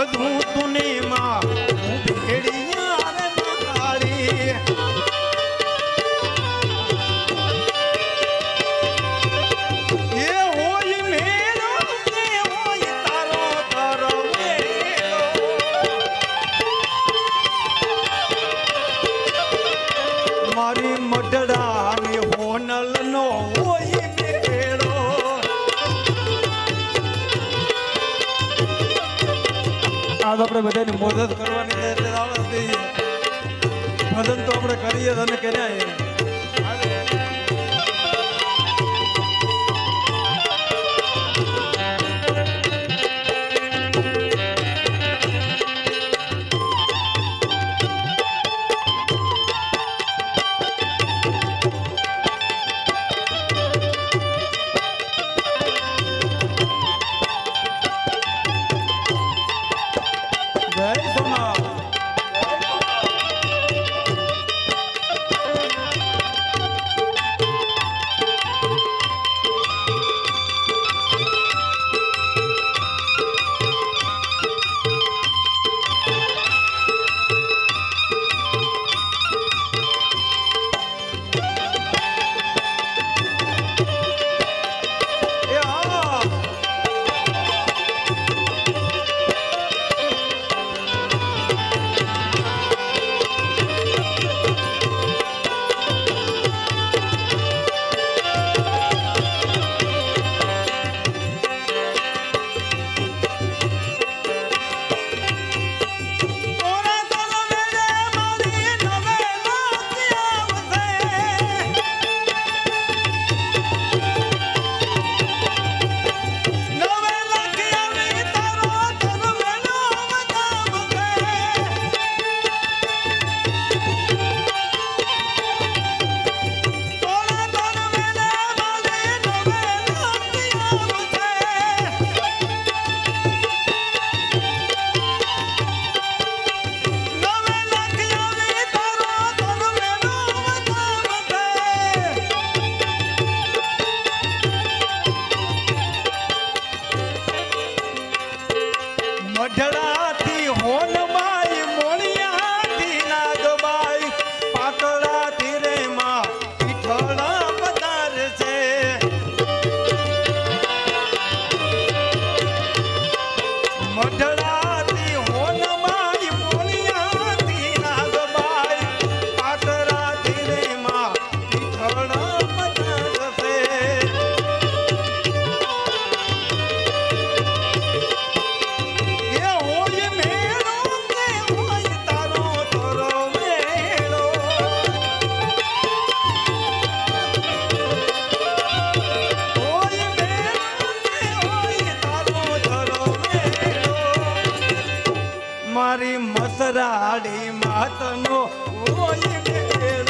ભગવું માં હું ભેડિયા રે કાળી મારી મઢડા આજ આપણે બધાની મદદ કરવાની એટલે ભજન તો આપણે કરીએ અને કર્યા ગઢડા લાડી માતનો હોય